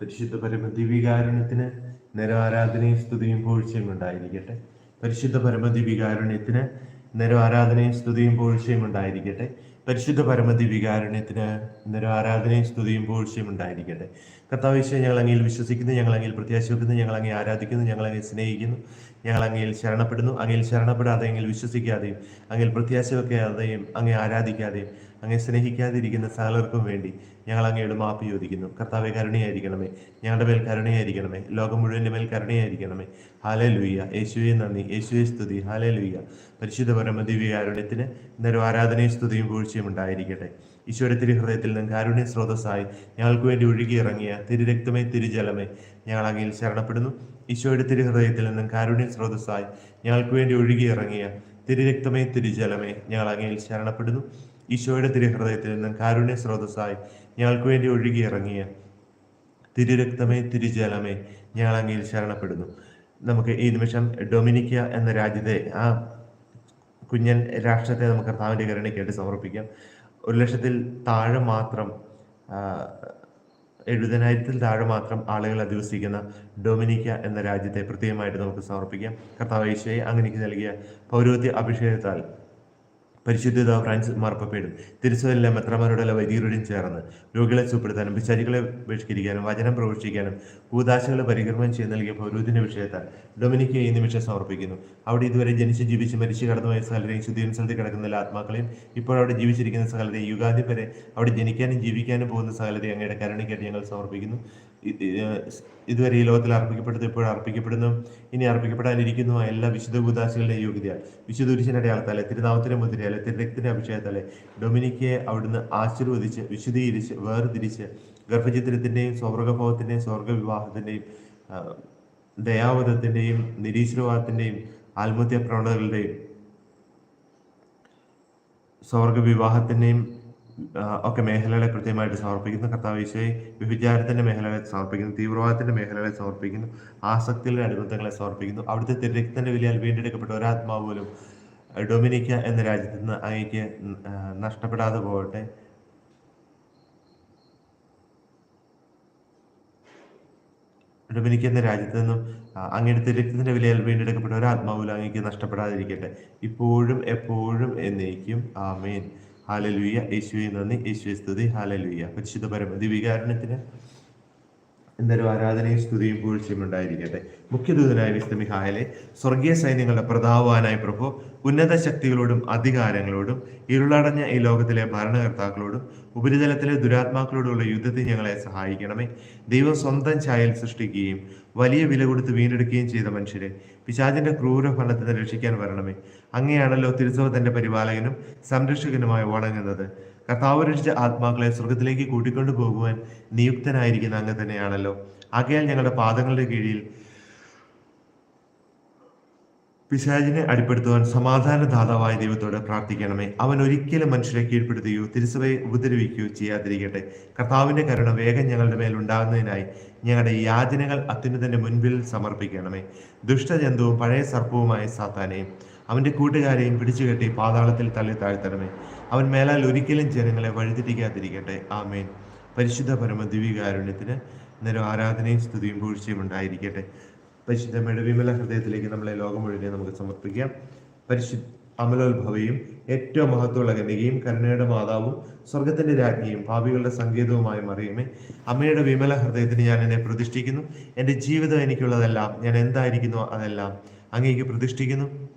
പരിശുദ്ധ പരമദിവികാരുണ്യത്തിന് നിരാരാധനയും സ്തുതിയും പോഴ്ചയും ഉണ്ടായിരിക്കട്ടെ. പരിശുദ്ധ പരമദിവികാരുണ്യത്തിന് നിരാരാധനയും സ്തുതിയും പോഴ്ചയും ഉണ്ടായിരിക്കട്ടെ. പരിശുദ്ധ പരമദിവികാരുണ്യത്തിന് നിരാരാധനയും സ്തുതിയും പോഴ്ചയും ഉണ്ടായിരിക്കട്ടെ. കർത്താവിശ്വ ഞങ്ങൾ വിശ്വസിക്കുന്നു ഞങ്ങൾ അങ്ങയിൽ പ്രത്യാശ വെക്കുന്നു ഞങ്ങൾ അങ്ങേ ആരാധിക്കുന്നു ഞങ്ങൾ അങ്ങേ സ്നേഹിക്കുന്നു ഞങ്ങൾ അങ്ങയിൽ ശരണപ്പെടുന്നു അങ്ങയിൽ ശരണപ്പെടാതെ അങ്ങയിൽ വിശ്വസിക്കാതെയും അങ്ങയിൽ പ്രത്യാശ വെക്കാതെയും അങ്ങേ ആരാധിക്കാതെയും അങ്ങേ സ്നേഹിക്കാതിരിക്കുന്ന സകലർക്കും വേണ്ടി ഞങ്ങൾ അങ്ങയുടെ മാപ്പ് ചോദിക്കുന്നു. കർത്താവെ കരുണയായിരിക്കണമേ. ഞങ്ങളുടെ മേൽ കരുണയായിരിക്കണമേ. ലോകം മുഴുവന്റെ മേൽ കരുണയായിരിക്കണമേ. ഹാലേ ലുയ്യ യേശുവെ നന്ദി. യേശുവെ സ്തുതി. ഹാലേ ലുയ്യ പരിശുദ്ധ പരമദിവ്യകാരുണ്യത്തിന് ഇന്നൊരു ആരാധനയും സ്തുതിയും വീഴ്ചയും ഉണ്ടായിരിക്കട്ടെ. ഈശോയുടെ തിരുഹൃദയത്തിൽ നിന്ന് കാരുണ്യ സ്രോതസ്സായി ഞങ്ങൾക്ക് വേണ്ടി ഒഴുകിയിറങ്ങിയ തിരുരക്തമേ തിരുജലമേ ഞങ്ങൾ അങ്ങയിൽ ശരണപ്പെടുന്നു. ഈശോയുടെ തിരുഹൃദയത്തിൽ നിന്നും കാരുണ്യ സ്രോതസ്സായി ഞങ്ങൾക്ക് വേണ്ടി ഒഴുകിയിറങ്ങിയ തിരുരക്തമേ തിരുജലമേ ഞങ്ങൾ അങ്ങയിൽ ശരണപ്പെടുന്നു. ഈശോയുടെ തിരുഹൃദയത്തിൽ നിന്നും കാരുണ്യ സ്രോതസ്സായി ഞങ്ങൾക്ക് വേണ്ടി ഒഴുകിയിറങ്ങിയ തിരുരക്തമേ തിരുജലമേ ഞങ്ങൾ അങ്ങയിൽ ശരണപ്പെടുന്നു. നമുക്ക് ഈ നിമിഷം ഡൊമിനിക്ക എന്ന രാജ്യത്തെ ആ കുഞ്ഞൻ രാഷ്ട്രത്തെ നമുക്ക് കർത്താവിന്റെ കരുണയ്ക്കായിട്ട് സമർപ്പിക്കാം. ഒരു ലക്ഷത്തിൽ താഴെ മാത്രം എഴുപതിനായിരത്തിൽ താഴെ മാത്രം ആളുകൾ അധിവസിക്കുന്ന ഡൊമിനിക്ക എന്ന രാജ്യത്തെ പ്രത്യേകമായിട്ട് നമുക്ക് സമർപ്പിക്കാം. കർത്താവ് ഈശോയെ അങ്ങനെക്ക് നൽകിയ പൗരോധ്യ അഭിഷേകത്താൽ പരിശുദ്ധത ഫ്രാൻസിസ് മാർപ്പപ്പയുടെ തിരുസഭയിലെ മെത്രമാരുടെ വൈദികരുടെയും ചേർന്ന് രോഗികളെ സുപ്പെടുത്താനും പിശാചികളെ ബഹിഷ്കരിക്കാനും വചനം പ്രവേശിക്കാനും ഭൂതാശകളെ പരിക്രമം ചെയ്ത് നൽകിയ പൗരോഹിന്റെ വിഷയത്താൽ ഡൊമിനിക്ക് ഈ നിമിഷം സമർപ്പിക്കുന്നു. അവിടെ ഇതുവരെ ജനിച്ച് ജീവിച്ച് മരിച്ചു കടന്നുപോയ സകലരെയും സ്ഥലത്ത് കിടക്കുന്ന ആത്മാക്കളെയും ഇപ്പോൾ അവിടെ ജീവിച്ചിരിക്കുന്ന സകലരെയും യുഗാദി വരെ അവിടെ ജനിക്കാനും ജീവിക്കാനും പോകുന്ന സകലരെയും അങ്ങയുടെ കരുണയ്ക്കായിട്ട് ഞങ്ങൾ സമർപ്പിക്കുന്നു. ഇതുവരെ ഈ ലോകത്തിൽ അർപ്പിക്കപ്പെടുന്ന ഇപ്പോൾ അർപ്പിക്കപ്പെടുന്നു. ഇനി അർപ്പിക്കപ്പെടാനിരിക്കുന്നു എല്ലാ വിശുദ്ധ ഭൂതാശികളുടെ യോഗ്യതയാൽ. വിശുദ്ധ ഉരിശിന്റെ അടയാളത്താലെ തിരുനാമത്തിന്റെ മുദ്രയാലെ തിരുരക്തിന്റെ അഭിഷേകത്താലെ ഡൊമിനിക്കയെ അവിടുന്ന് ആശീർവദിച്ച് വിശുദ്ധീകരിച്ച് വേർതിരിച്ച് ഗർഭചിത്രത്തിന്റെയും സ്വർഗഭവത്തിന്റെയും സ്വർഗവിവാഹത്തിന്റെയും ദയാവധത്തിന്റെയും നിരീശ്വരവാദത്തിന്റെയും ആത്മഹത്യ പ്രവണതകളുടെയും സ്വർഗ വിവാഹത്തിന്റെയും ആ, ഒക്കെ മേഖലകളെ കൃത്യമായിട്ട് സമർപ്പിക്കുന്നു. കർത്താവേശയെ വ്യഭിചാരത്തിന്റെ മേഖലകളെ സമർപ്പിക്കുന്നു തീവ്രവാദത്തിന്റെ മേഖലകളെ സമർപ്പിക്കുന്നു ആസക്തിയിലെ അനുബന്ധങ്ങളെ സമർപ്പിക്കുന്നു. അവിടുത്തെ തിരക്കത്തിന്റെ വിലയാൽ വീണ്ടെടുക്കപ്പെട്ട ഒരാത്മാവ് പോലും ഡൊമിനിക്ക എന്ന രാജ്യത്ത് നിന്ന് അങ്ങേക്ക് നഷ്ടപ്പെടാതെ പോകട്ടെ. ഡൊമിനിക്ക എന്ന രാജ്യത്ത് നിന്നും അങ്ങയുടെ തിരക്കത്തിന്റെ വിലയാൽ വീണ്ടെടുക്കപ്പെട്ട ഒരാത്മാവിലും അങ്ങേക്ക് നഷ്ടപ്പെടാതിരിക്കട്ടെ. ഇപ്പോഴും എപ്പോഴും എന്നേക്കും. ആമേൻ. ഹാലലുയ്യ യേശുവെ നന്ദി. യേശുവെ സ്തുതി. ഹാലലുയ്യ പരിശുദ്ധ പരമതി വികാരണത്തിന് എന്തൊരു ആരാധനയും സ്തുതിയും പൂഴ്ചയും ഉണ്ടായിരിക്കട്ടെ. മുഖ്യദൂതനായ വിസ്തമിഹായലെ സ്വർഗീയ സൈന്യങ്ങളുടെ പ്രതാപവാനായ പ്രഭു ഉന്നത ശക്തികളോടും അധികാരങ്ങളോടും ഇരുളടഞ്ഞ ഈ ലോകത്തിലെ ഭരണകർത്താക്കളോടും ഉപരിതലത്തിലെ ദുരാത്മാക്കളോടുള്ള യുദ്ധത്തിൽ ഞങ്ങളെ സഹായിക്കണമേ. ദൈവം സ്വന്തം ചായൽ സൃഷ്ടിക്കുകയും വലിയ വില കൊടുത്ത് വീണ്ടെടുക്കുകയും ചെയ്ത മനുഷ്യരെ പിശാചിന്റെ ക്രൂര ഫലത്തിൽ രക്ഷിക്കാൻ വരണമേ. അങ്ങനെയാണല്ലോ തിരുസഭ തന്റെ പരിപാലകനും സംരക്ഷകനുമായി വണങ്ങുന്നത്. കർത്താവ് രക്ഷിച്ച ആത്മാക്കളെ സ്വർഗത്തിലേക്ക് കൂട്ടിക്കൊണ്ടു പോകുവാൻ നിയുക്തനായിരിക്കുന്ന അങ്ങ് തന്നെയാണല്ലോ. ആകയാൽ ഞങ്ങളുടെ പാദങ്ങളുടെ കീഴിൽ പിശാചിനെ അടിപ്പെടുത്തുവാൻ സമാധാന ദാതാവായ ദൈവത്തോട് പ്രാർത്ഥിക്കണമേ. അവൻ ഒരിക്കലും മനുഷ്യരെ കീഴ്പ്പെടുത്തുകയോ തിരുസഭയെ ഉപദ്രവിക്കുകയോ ചെയ്യാതിരിക്കട്ടെ. കർത്താവിന്റെ കരുണ വേഗം ഞങ്ങളുടെ മേൽ ഉണ്ടാകുന്നതിനായി ഞങ്ങളുടെ യാചനകൾ അത്യുന്നതന്റെ മുൻപിൽ സമർപ്പിക്കണമേ. ദുഷ്ടജന്തുവും പഴയ സർപ്പവുമായ സാത്താനെയും അവന്റെ കൂട്ടുകാരെയും പിടിച്ചുകെട്ടി പാതാളത്തിൽ തള്ളി താഴ്ത്തണമേ. അവൻ മേലാൽ ഒരിക്കലും ജനങ്ങളെ വഴിതിരിക്കാതിരിക്കട്ടെ ആമേൻ. പരിശുദ്ധ പരമ ദിവ്യകാരുണ്യത്തിന് നേരം ആരാധനയും സ്തുതിയും പൂഴ്ചയും ഉണ്ടായിരിക്കട്ടെ. പരിശുദ്ധ വിമല ഹൃദയത്തിലേക്ക് നമ്മളെ ലോകം മുഴുവനെ നമുക്ക് സമർപ്പിക്കാം. പരിശുദ്ധ അമലോത്ഭവയും ഏറ്റവും മഹത്വമുള്ള കന്യകയും കരുണയുടെ മാതാവും സ്വർഗത്തിന്റെ രാജ്ഞിയും ഭാവികളുടെ സങ്കേതവുമായി മറിയുമേ അമ്മയുടെ വിമല ഹൃദയത്തിന് ഞാൻ എന്നെ പ്രതിഷ്ഠിക്കുന്നു. എന്റെ ജീവിതം എനിക്കുള്ളതെല്ലാം ഞാൻ എന്തായിരിക്കുന്നു അതെല്ലാം അങ്ങേക്ക് പ്രതിഷ്ഠിക്കുന്നു.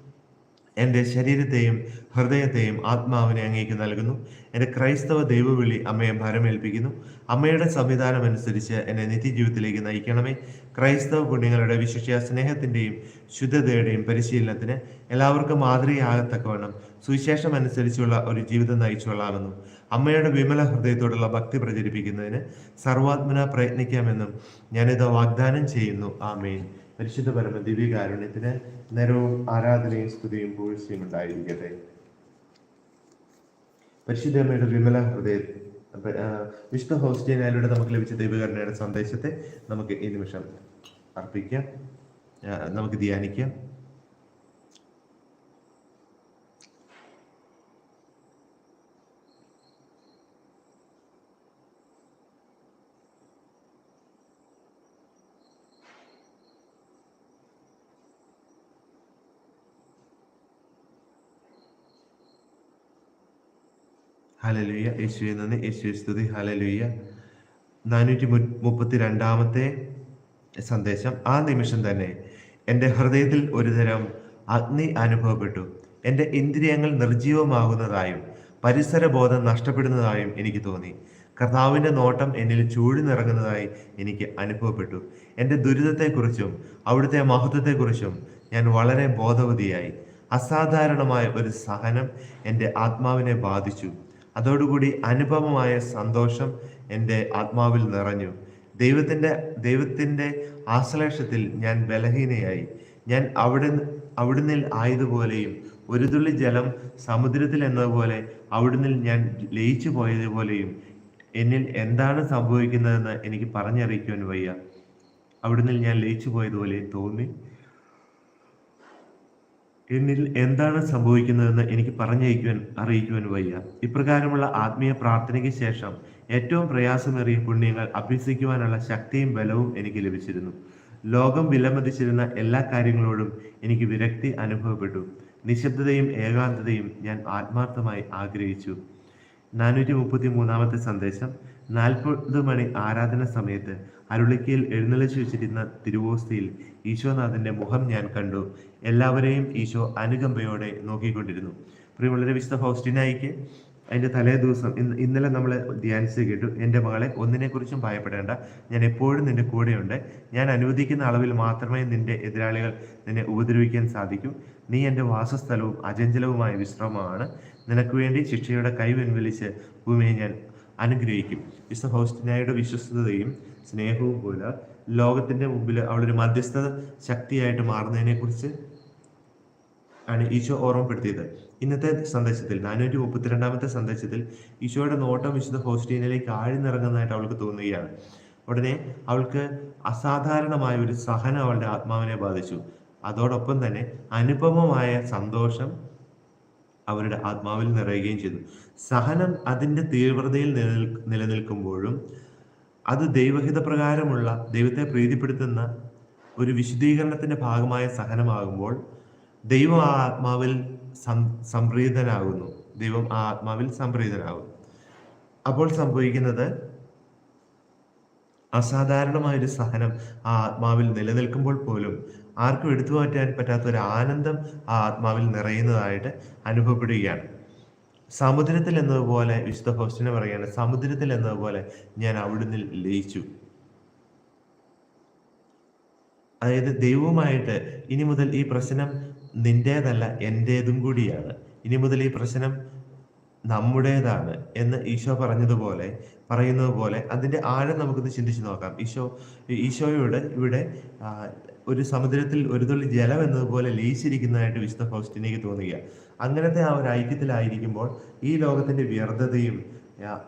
എന്റെ ശരീരത്തെയും ഹൃദയത്തെയും ആത്മാവിനെ അങ്ങേക്ക് നൽകുന്നു. എന്റെ ക്രൈസ്തവ ദൈവവിളി അമ്മയെ ഭരമേൽപ്പിക്കുന്നു. അമ്മയുടെ സംവിധാനം അനുസരിച്ച് എന്നെ നിത്യജീവിതത്തിലേക്ക് നയിക്കണമേ. ക്രൈസ്തവ പുണ്യങ്ങളുടെ വിശിഷ്യ സ്നേഹത്തിന്റെയും ശുദ്ധതയുടെയും പരിശീലനത്തിന് എല്ലാവർക്കും മാതൃകയാകത്തക്കവണ്ണം സുവിശേഷം അനുസരിച്ചുള്ള ഒരു ജീവിതം നയിച്ചുകൊള്ളാമെന്നും അമ്മയുടെ വിമല ഹൃദയത്തോടുള്ള ഭക്തി പ്രചരിപ്പിക്കുന്നതിന് സർവാത്മന പ്രയത്നിക്കാമെന്നും ഞാനിത് വാഗ്ദാനം ചെയ്യുന്നു. ആമേൻ. പരിശുദ്ധ പരമ ദിവ്യകാരുണ്യത്തിന് നേരവും ആരാധനയും സ്തുതിയും പൂഴ്ചയും ഉണ്ടായിരിക്കട്ടെ. പരിശുദ്ധ അമ്മയുടെ വിമല ഹൃദയ വിഷ്ണു ഹോസ്റ്റേനായാലൂടെ നമുക്ക് ലഭിച്ച ദൈവകരുണയുടെ സന്ദേശത്തെ നമുക്ക് ഈ നിമിഷം അർപ്പിക്കാം. നമുക്ക് ധ്യാനിക്കാം. ഹലലുയ്യ യേശുവെ നന്ദി. യേശുവെ സ്തുതി. ഹലലുയ്യ നാനൂറ്റി മുപ്പത്തി രണ്ടാമത്തെ സന്ദേശം. ആ നിമിഷം തന്നെ എന്റെ ഹൃദയത്തിൽ ഒരുതരം അഗ്നി അനുഭവപ്പെട്ടു. എന്റെ ഇന്ദ്രിയങ്ങൾ നിർജീവമാകുന്നതായും പരിസരബോധം നഷ്ടപ്പെടുന്നതായും എനിക്ക് തോന്നി. കർത്താവിന്റെ നോട്ടം എന്നിൽ ചൂഴ്ന്നിറങ്ങുന്നതായി എനിക്ക് അനുഭവപ്പെട്ടു. എന്റെ ദുരിതത്തെക്കുറിച്ചും അവിടുത്തെ മഹത്വത്തെക്കുറിച്ചും ഞാൻ വളരെ ബോധവതിയായി. അസാധാരണമായ ഒരു സഹനം എന്റെ ആത്മാവിനെ ബാധിച്ചു. അതോടുകൂടി അനുഭവമായ സന്തോഷം എന്റെ ആത്മാവിൽ നിറഞ്ഞു. ദൈവത്തിന്റെ ദൈവത്തിന്റെ ആശ്ലേഷത്തിൽ ഞാൻ ബലഹീനയായി. ഞാൻ അവിടെ അവിടുന്ന് ആയതുപോലെയും ഒരു തുള്ളി ജലം സമുദ്രത്തിൽ എന്നതുപോലെ അവിടുന്ന് ഞാൻ ലയിച്ചു പോയതുപോലെയും എന്നിൽ എന്താണ് സംഭവിക്കുന്നതെന്ന് എനിക്ക് പറഞ്ഞറിയിക്കുവാൻ വയ്യ. അവിടുന്ന് ഞാൻ ലയിച്ചു പോയതുപോലെ തോന്നി. എന്നിൽ എന്താണ് സംഭവിക്കുന്നതെന്ന് എനിക്ക് പറഞ്ഞയക്കുവാൻ അറിയിക്കുവാൻ വയ്യ. ഇപ്രകാരമുള്ള ആത്മീയ പ്രാർത്ഥനയ്ക്ക് ശേഷം ഏറ്റവും പ്രയാസമേറിയ പുണ്യങ്ങൾ അഭ്യസിക്കുവാനുള്ള ശക്തിയും ബലവും എനിക്ക് ലഭിച്ചിരുന്നു. ലോകം വിലമതിച്ചിരുന്ന എല്ലാ കാര്യങ്ങളോടും എനിക്ക് വിരക്തി അനുഭവപ്പെട്ടു. നിശബ്ദതയും ഏകാന്തതയും ഞാൻ ആത്മാർത്ഥമായി ആഗ്രഹിച്ചു. നാനൂറ്റി മുപ്പത്തി മൂന്നാമത്തെ സന്ദേശം നാൽപ്പത് മണി ആരാധന സമയത്ത് അരുളിക്കയിൽ എഴുന്നള്ളിച്ചു വെച്ചിരുന്ന തിരുവോസ്തിയിൽ ഈശോനാഥന്റെ മുഖം ഞാൻ കണ്ടു. എല്ലാവരെയും ഈശോ അനുകമ്പയോടെ നോക്കിക്കൊണ്ടിരുന്നു. പ്രിയമുള്ളവരെ വിശുദ്ധ ഫൗസ്റ്റിനായിക്ക് അതിന്റെ തലേ ദിവസം ഇന്ന് ഇന്നലെ നമ്മൾ ധ്യാനിച്ച് കേട്ടു. എന്റെ മകളെ ഒന്നിനെക്കുറിച്ചും ഭയപ്പെടേണ്ട. ഞാൻ എപ്പോഴും നിന്റെ കൂടെയുണ്ട്. ഞാൻ അനുവദിക്കുന്ന അളവിൽ മാത്രമേ നിന്റെ എതിരാളികൾ നിന്നെ ഉപദ്രവിക്കാൻ സാധിക്കൂ. നീ എന്റെ വാസസ്ഥലവും അചഞ്ചലവുമായ വിശ്രമമാണ്. നിനക്ക് വേണ്ടി ശിക്ഷയുടെ കൈ വെൻവലിച്ച് ഭൂമിയെ ഞാൻ അനുഗ്രഹിക്കും. വിശ്വ ഹൗസ്റ്റിനായുടെ വിശ്വസ്തതയും സ്നേഹവും പോലെ ലോകത്തിന്റെ മുമ്പിൽ അവളൊരു മധ്യസ്ഥ ശക്തിയായിട്ട് മാറുന്നതിനെക്കുറിച്ച് ആണ് ഈശോ ഓർമ്മപ്പെടുത്തിയത്. ഇന്നത്തെ സന്ദേശത്തിൽ നാനൂറ്റി മുപ്പത്തിരണ്ടാമത്തെ സന്ദേശത്തിൽ ഈശോയുടെ നോട്ടം വിശുദ്ധ ഹോസ്റ്റീനിലേക്ക് ആഴ്ന്നിറങ്ങുന്നതായിട്ട് അവൾക്ക് തോന്നുകയാണ്. ഉടനെ അവൾക്ക് അസാധാരണമായ ഒരു സഹനം അവളുടെ ആത്മാവിനെ ബാധിച്ചു. അതോടൊപ്പം തന്നെ അനുപമമായ സന്തോഷം അവരുടെ ആത്മാവിൽ നിറയുകയും ചെയ്തു. സഹനം അതിന്റെ തീവ്രതയിൽ നിലനിൽ നിലനിൽക്കുമ്പോഴും അത് ദൈവഹിത പ്രകാരമുള്ള ദൈവത്തെ പ്രീതിപ്പെടുത്തുന്ന ഒരു വിശുദ്ധീകരണത്തിന്റെ ഭാഗമായ സഹനമാകുമ്പോൾ ദൈവം ആ ആത്മാവിൽ സംപ്രീതനാകുന്നു. ദൈവം ആ ആത്മാവിൽ സംപ്രീതനാകുന്നു. അപ്പോൾ സംഭവിക്കുന്നത് അസാധാരണമായൊരു സഹനം ആ ആത്മാവിൽ നിലനിൽക്കുമ്പോൾ പോലും ആർക്കും എടുത്തു മാറ്റാൻ പറ്റാത്ത ഒരു ആനന്ദം ആ ആത്മാവിൽ നിറയുന്നതായിട്ട് അനുഭവപ്പെടുകയാണ്. സമുദ്രത്തിൽ എന്നതുപോലെ വിശുദ്ധ ഹോസ്റ്റിനെ പറയുകയാണ് സമുദ്രത്തിൽ എന്നതുപോലെ ഞാൻ അവിടുന്ന് ലയിച്ചു. അതായത് ദൈവവുമായിട്ട് ഇനി മുതൽ ഈ പ്രശ്നം നിന്റേതല്ല എന്റേതും കൂടിയാണ്. ഇനി മുതൽ ഈ പ്രശ്നം നമ്മുടേതാണ് എന്ന് ഈശോ പറഞ്ഞതുപോലെ പറയുന്നത് പോലെ അതിന്റെ ആഴം നമുക്കിത് ചിന്തിച്ചു നോക്കാം. ഈശോ ഈശോയോട് ഇവിടെ ഒരു സമുദ്രത്തിൽ ഒരു തുള്ളി ജലം എന്നതുപോലെ ലയിച്ചിരിക്കുന്നതായിട്ട് വിശുദ്ധ ഫൗസ്റ്റിനേക്ക് തോന്നുക അങ്ങനത്തെ ആ ഒരു ഐക്യത്തിലായിരിക്കുമ്പോൾ ഈ ലോകത്തിന്റെ വ്യർത്ഥതയും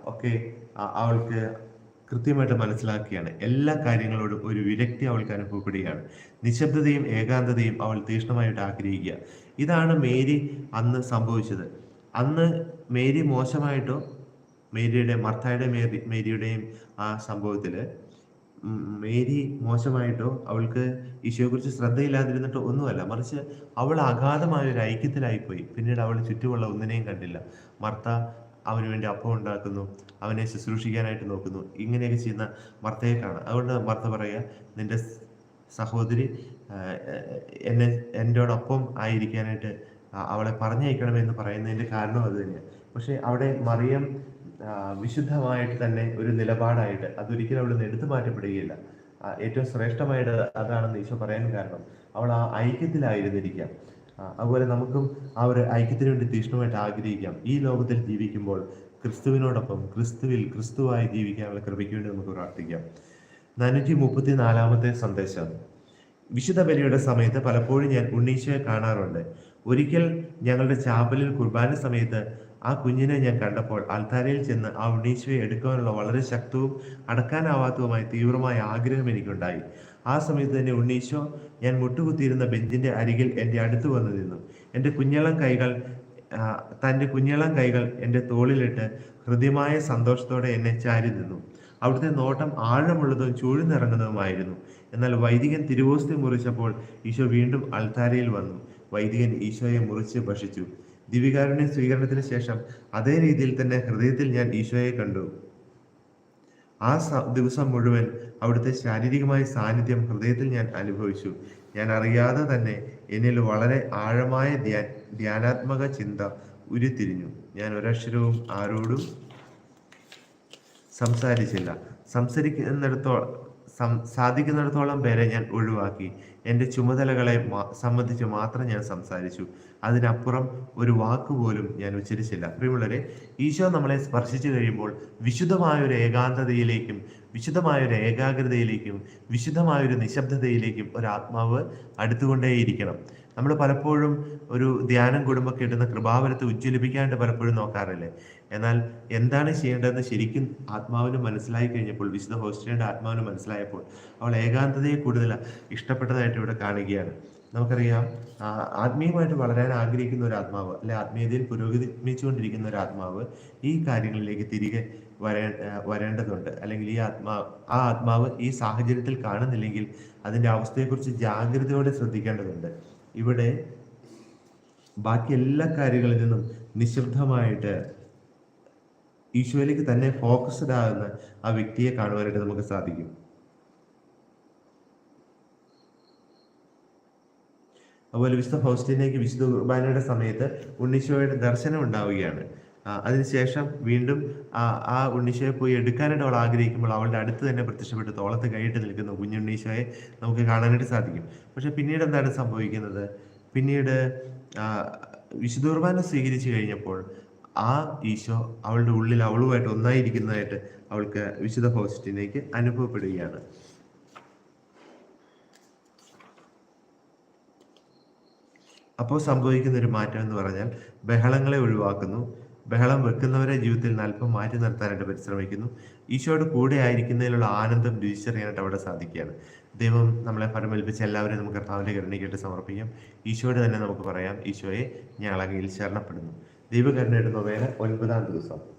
ഒക്കെ അവൾക്ക് കൃത്യമായിട്ട് മനസ്സിലാക്കുകയാണ്. എല്ലാ കാര്യങ്ങളോടും ഒരു വിരക്തി അവൾക്ക് അനുഭവപ്പെടുകയാണ്. നിശബ്ദതയും ഏകാന്തതയും അവൾ തീഷ്ണമായിട്ട് ആഗ്രഹിക്കുക. ഇതാണ് മേരി അന്ന് സംഭവിച്ചത്. അന്ന് മേരി മോശമായിട്ടോ മേരിയുടെ മർത്തായുടെ മേരി മേരിയുടെയും ആ സംഭവത്തിൽ മേരി മോശമായിട്ടോ അവൾക്ക് ഈശോയെക്കുറിച്ച് ശ്രദ്ധയില്ലാതിരുന്നിട്ടോ ഒന്നുമല്ല. മറിച്ച് അവൾ അഗാധമായ ഒരു ഐക്യത്തിലായിപ്പോയി. പിന്നീട് അവൾ ചുറ്റുമുള്ള ഒന്നിനെയും കണ്ടില്ല. മർത്ത അവന് വേണ്ടി അപ്പം ഉണ്ടാക്കുന്നു. അവനെ ശുശ്രൂഷിക്കാനായിട്ട് നോക്കുന്നു. ഇങ്ങനെയൊക്കെ ചെയ്യുന്ന മർത്തയെ കാണാം. അതുകൊണ്ട് മർത്ത പറയുക നിന്റെ സഹോദരി എന്നെ എന്നോടൊപ്പം ആയിരിക്കാനായിട്ട് അവളെ പറഞ്ഞയക്കണമെന്ന് പറയുന്നതിന്റെ കാരണം അത് തന്നെയാണ് പക്ഷേ അവിടെ മറിയം വിശുദ്ധമായിട്ട് തന്നെ ഒരു നിലപാടായിട്ട് അതൊരിക്കലും അവിടെ നിന്ന് എടുത്തു മാറ്റപ്പെടുകയില്ല. ഏറ്റവും ശ്രേഷ്ഠമായിട്ട് അതാണെന്ന് ഈശോ പറയാൻ കാരണം അവൾ ആ ഐക്യത്തിലായിരുന്നിരിക്കാം. അതുപോലെ നമുക്കും ആ ഒരു ഐക്യത്തിന് വേണ്ടി തീഷ്ണമായിട്ട് ആഗ്രഹിക്കാം. ഈ ലോകത്തിൽ ജീവിക്കുമ്പോൾ ക്രിസ്തുവിനോടൊപ്പം ക്രിസ്തുവിൽ ക്രിസ്തുവായി ജീവിക്കാനുള്ള കൃപയ്ക്ക് വേണ്ടി നമുക്ക് പ്രാർത്ഥിക്കാം. നാനൂറ്റി മുപ്പത്തി നാലാമത്തെ സന്ദേശം. വിശുദ്ധ ബലിയുടെ സമയത്ത് പലപ്പോഴും ഞാൻ ഉണ്ണീശോയെ കാണാറുണ്ട്. ഒരിക്കൽ ഞങ്ങളുടെ ചാപ്പലിൽ കുർബാന സമയത്ത് ആ കുഞ്ഞിനെ ഞാൻ കണ്ടപ്പോൾ അൽത്താരയിൽ ചെന്ന് ആ ഉണ്ണീശുവെ എടുക്കാനുള്ള വളരെ ശക്തവും അടക്കാനാവാത്തതുമായ തീവ്രമായ ആഗ്രഹം എനിക്കുണ്ടായി. ആ സമയത്ത് തന്നെ ഉണ്ണീശോ ഞാൻ മുട്ടുകുത്തിയിരുന്ന ബെഞ്ചിന്റെ അരികിൽ എന്റെ അടുത്ത് വന്നു നിന്നു. എന്റെ കുഞ്ഞളം കൈകൾ തന്റെ കുഞ്ഞളം കൈകൾ എന്റെ തോളിലിട്ട് ഹൃദ്യമായ സന്തോഷത്തോടെ എന്നെ ചാരി നിന്നു. അവിടുത്തെ നോട്ടം ആഴമുള്ളതും ചൂഴ്ന്നിറങ്ങുന്നതുമായിരുന്നു. എന്നാൽ വൈദികൻ തിരുവോസ്തി മുറിച്ചപ്പോൾ ഈശോ വീണ്ടും അൾത്താരയിൽ വന്നു. വൈദികൻ ഈശോയെ മുറിച്ച് ഭക്ഷിച്ചു. ദിവികാരുണ്യ സ്വീകരണത്തിന് ശേഷം അതേ രീതിയിൽ തന്നെ ഹൃദയത്തിൽ ഞാൻ ഈശോയെ കണ്ടു. ആ ദിവസം മുഴുവൻ അവിടുത്തെ ശാരീരികമായ സാന്നിധ്യം ഹൃദയത്തിൽ ഞാൻ അനുഭവിച്ചു. ഞാൻ അറിയാതെ തന്നെ എന്നിൽ വളരെ ആഴമായ ധ്യാ ധ്യാനാത്മക ചിന്ത ഉരുത്തിരിഞ്ഞു. ഞാൻ ഒരക്ഷരവും ആരോടും സംസാരിച്ചില്ല. സംസാരിക്കുന്നിടത്തോളം സാധിക്കുന്നിടത്തോളം പേരെ ഞാൻ ഒഴിവാക്കി. എന്റെ ചുമതലകളെ സംബന്ധിച്ച് മാത്രം ഞാൻ സംസാരിച്ചു. അതിനപ്പുറം ഒരു വാക്ക് പോലും ഞാൻ ഉച്ചരിച്ചില്ല. പ്രിയമുള്ളവരെ ഈശോ നമ്മളെ സ്പർശിച്ചു കഴിയുമ്പോൾ വിശുദ്ധമായ ഒരു ഏകാന്തതയിലേക്കും വിശുദ്ധമായ ഒരു ഏകാഗ്രതയിലേക്കും വിശുദ്ധമായ ഒരു നിശബ്ദതയിലേക്കും ഒരു ആത്മാവ് അടുത്തുകൊണ്ടേയിരിക്കണം. നമ്മൾ പലപ്പോഴും ഒരു ധ്യാനം കൂടുമ്പോൾ കിട്ടുന്ന കൃപാവലത്തെ ഉജ്ജ്വലിപ്പിക്കാണ്ട് പലപ്പോഴും നോക്കാറില്ലേ? എന്നാൽ എന്താണ് ചെയ്യേണ്ടതെന്ന് ശരിക്കും ആത്മാവിന് മനസ്സിലായി കഴിഞ്ഞപ്പോൾ വിശുദ്ധ ഹോസ്റ്റലിന്റെ ആത്മാവിന് മനസ്സിലായപ്പോൾ അവൾ ഏകാന്തതയെ കൂടുതൽ ഇഷ്ടപ്പെട്ടതായിട്ട് ഇവിടെ കാണുകയാണ്. നമുക്കറിയാം ആത്മീയമായിട്ട് വളരാൻ ആഗ്രഹിക്കുന്ന ഒരു ആത്മാവ് അല്ലെ ആത്മീയതയിൽ പുരോഗമിച്ചുകൊണ്ടിരിക്കുന്ന ഒരു ആത്മാവ് ഈ കാര്യങ്ങളിലേക്ക് തിരികെ വരേ വരേണ്ടതുണ്ട്. അല്ലെങ്കിൽ ഈ ആത്മാവ് ആ ആത്മാവ് ഈ സാഹചര്യത്തിൽ കാണുന്നില്ലെങ്കിൽ അതിന്റെ അവസ്ഥയെക്കുറിച്ച് ജാഗ്രതയോടെ ശ്രദ്ധിക്കേണ്ടതുണ്ട്. ഇവിടെ ബാക്കി എല്ലാ കാര്യങ്ങളിൽ നിന്നും നിശബ്ദമായിട്ട് ഈശോയിലേക്ക് തന്നെ ഫോക്കസ്ഡ് ആകുന്ന ആ വ്യക്തിയെ കാണുവാനായിട്ട് നമുക്ക് സാധിക്കും. അതുപോലെ വിശുദ്ധ ഫൗസ്റ്റിനേക്ക് വിശുദ്ധ കുർബാനയുടെ സമയത്ത് ഉണ്ണീശോയുടെ ദർശനം ഉണ്ടാവുകയാണ്. അതിനുശേഷം വീണ്ടും ആ ഉണ്ണീശോയെ പോയി എടുക്കാനായിട്ട് അവൾ ആഗ്രഹിക്കുമ്പോൾ അവളുടെ അടുത്ത് തന്നെ പ്രത്യക്ഷപ്പെട്ട് തോളത്ത് കൈയിട്ട് നിൽക്കുന്ന കുഞ്ഞുണ്ണീശോയെ നമുക്ക് കാണാനായിട്ട് സാധിക്കും. പക്ഷെ പിന്നീട് എന്താണ് സംഭവിക്കുന്നത്? പിന്നീട് വിശുദ്ധുർബാന സ്വീകരിച്ചു കഴിഞ്ഞപ്പോൾ ആ ഈശോ അവളുടെ ഉള്ളിൽ അവളുമായിട്ട് ഒന്നായിരിക്കുന്നതായിട്ട് അവൾക്ക് വിശുദ്ധ ഹോസ്റ്റിനേക്ക് അനുഭവപ്പെടുകയാണ്. അപ്പോൾ സംഭവിക്കുന്ന ഒരു മാറ്റം എന്ന് പറഞ്ഞാൽ ബഹളങ്ങളെ ഒഴിവാക്കുന്നു. ബഹളം വെക്കുന്നവരെ ജീവിതത്തിൽ നിന്ന് അല്പം മാറ്റി നിർത്താനായിട്ട് പരിശ്രമിക്കുന്നു. ഈശോയുടെ കൂടെ ആയിരിക്കുന്നതിലുള്ള ആനന്ദം രുചിച്ചറിയാനായിട്ട് അവിടെ സാധിക്കുകയാണ്. ദൈവം നമ്മളെ ഫലമേൽപ്പിച്ച എല്ലാവരെയും നമുക്ക് കർത്താവിന്റെ കരുണയ്ക്കായിട്ട് സമർപ്പിക്കാം. ഈശോയുടെ തന്നെ നമുക്ക് പറയാം ഈശോയെ ഞങ്ങളകയിൽ ശരണപ്പെടുന്നു. ദൈവകരുണയുടെ നൊവേല ഒൻപതാം ദിവസം.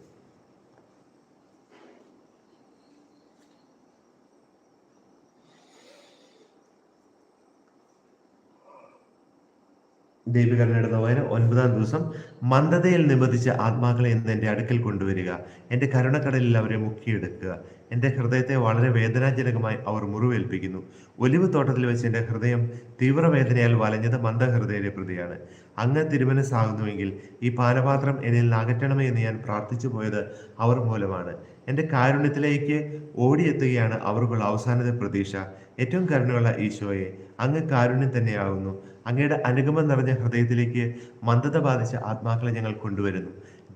ദൈവകരുണയുടെ നൊവേന ഒൻപതാം ദിവസം മന്ദതയിൽ നിബന്ധിച്ച ആത്മാക്കളെ ഇന്ന് എന്റെ അടുക്കൽ കൊണ്ടുവരിക. എന്റെ കരുണക്കടലിൽ അവരെ മുക്കിയെടുക്കുക. എന്റെ ഹൃദയത്തെ വളരെ വേദനാജനകമായി അവർ മുറിവേൽപ്പിക്കുന്നു. ഒലിവ് തോട്ടത്തിൽ വെച്ച് എന്റെ ഹൃദയം തീവ്രവേദനയാൽ വലഞ്ഞത് മന്ദഹൃദയരെ പ്രതിയാണ്. അങ്ങ് തിരുമനസ്സാകുന്നുവെങ്കിൽ ഈ പാനപാത്രം എന്നിൽ നിന്ന് അകറ്റണമേ എന്ന് ഞാൻ പ്രാർത്ഥിച്ചു പോയത് അവർ മൂലമാണ്. എന്റെ കാരുണ്യത്തിലേക്ക് ഓടിയെത്തുകയാണ് അവർക്കുള്ള അവസാനത്തെ പ്രതീക്ഷ. ഏറ്റവും കരുണയുള്ള ഈശോയെ അങ്ങ് കാരുണ്യം തന്നെയാകുന്നു. അങ്ങയുടെ അനുഗമം നിറഞ്ഞ ഹൃദയത്തിലേക്ക് മന്ദത ബാധിച്ച ആത്മാക്കളെ ഞങ്ങൾ കൊണ്ടുവരുന്നു.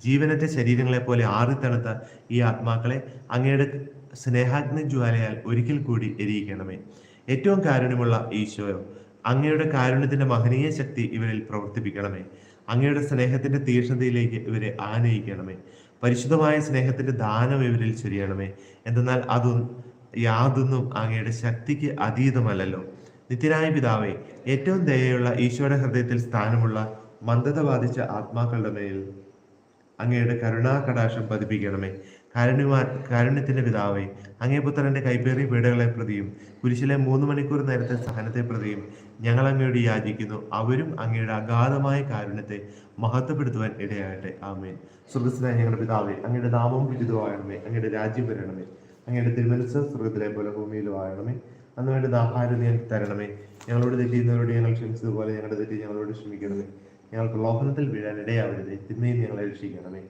ജീവനത്തെ ശരീരങ്ങളെ പോലെ ആറിത്തണുത്ത ഈ ആത്മാക്കളെ അങ്ങയുടെ സ്നേഹാഗ്നി ജ്വാലയാൽ ഒരിക്കൽ കൂടി എരിയിക്കണമേ. ഏറ്റവും കാരുണ്യമുള്ള ഈശോയോ അങ്ങയുടെ കാരുണ്യത്തിന്റെ മഹനീയ ശക്തി ഇവരിൽ പ്രവർത്തിപ്പിക്കണമേ. അങ്ങയുടെ സ്നേഹത്തിന്റെ തീക്ഷ്ണതയിലേക്ക് ഇവരെ ആനയിക്കണമേ. പരിശുദ്ധമായ സ്നേഹത്തിന്റെ ദാനം ഇവരിൽ ചൊരിയണമേ. എന്തെന്നാൽ അതൊന്നും യാതൊന്നും അങ്ങയുടെ ശക്തിക്ക് അതീതമല്ലല്ലോ. നിത്യനായ പിതാവെ ഏറ്റവും ദയയുള്ള ഈശോയുടെ ഹൃദയത്തിൽ സ്ഥാനമുള്ള മന്ദത ബാധിച്ച ആത്മാക്കളുടെ മേൽ അങ്ങയുടെ കരുണാകടാശം പതിപ്പിക്കണമേ. കാരുണ്യമാ കാരുണ്യത്തിന്റെ പിതാവേ അങ്ങേ പുത്രന്റെ കൈപ്പേറിയ പീഡകളെ പ്രതിയും കുരിശിലെ മൂന്ന് മണിക്കൂർ നേരത്തെ സഹനത്തെ പ്രതിയും ഞങ്ങൾ അങ്ങയോട് യാചിക്കുന്നു. അവരും അങ്ങയുടെ അഗാധമായ കാരുണ്യത്തെ മഹത്വപ്പെടുത്തുവാൻ ഇടയാകട്ടെ. ആമേൻ. സുഹൃത്തിനായ ഞങ്ങളുടെ പിതാവേ അങ്ങയുടെ നാമം വിരുദ്ധമാകണമേ അങ്ങയുടെ രാജ്യം വരണമേ. അങ്ങയുടെ തിരുമനസ് സ്വർഗത്തിലെ പോലെ ഭൂമിയിലും ആകണമേ. അന്ന് വേണ്ടുന്ന ആഹാരം ഞങ്ങൾക്ക് തരണമേ. ഞങ്ങളോട് തെറ്റിയുന്നവരോട് ഞങ്ങൾ ക്ഷമിച്ചതുപോലെ ഞങ്ങളുടെ തെറ്റി ഞങ്ങളോട് ക്ഷമിക്കണമേ. ഞങ്ങൾ ലോഹനത്തിൽ വീഴാൻ ഇടയാവരുത്. തിന്മയും ഞങ്ങളെ രക്ഷിക്കണമേ.